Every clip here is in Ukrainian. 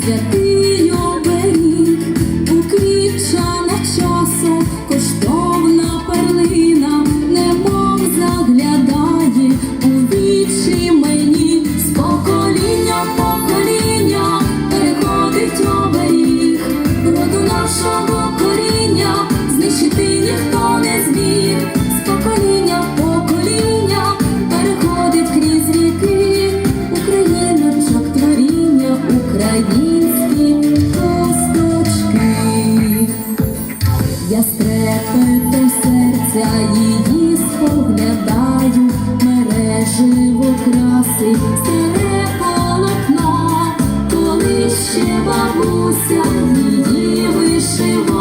Yeah. живокраси, старе полотно, коли ще бабуся її вишивала.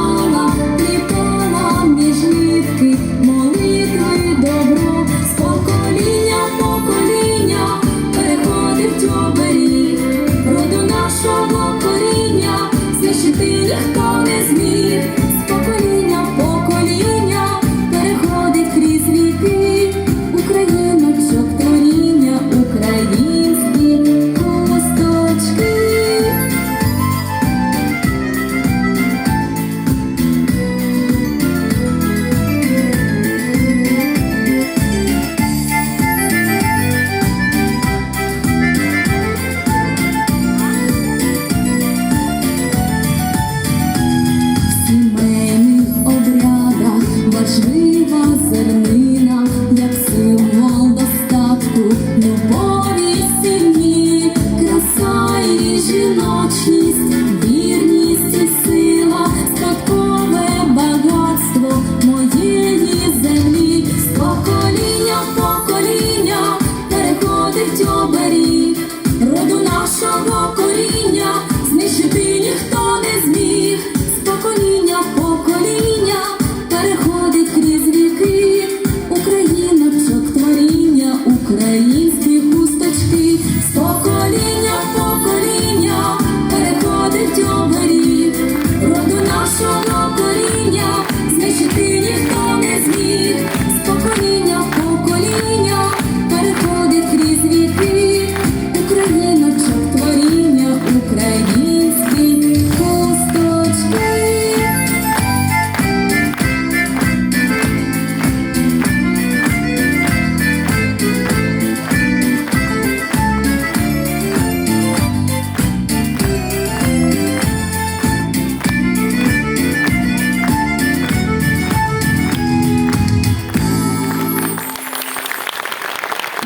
роду нашого коріння, знищити ніхто не зміг, Та коління покоління, та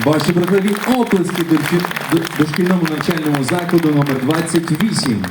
Ваші братові оплески дошкільному навчальному закладу номер 28.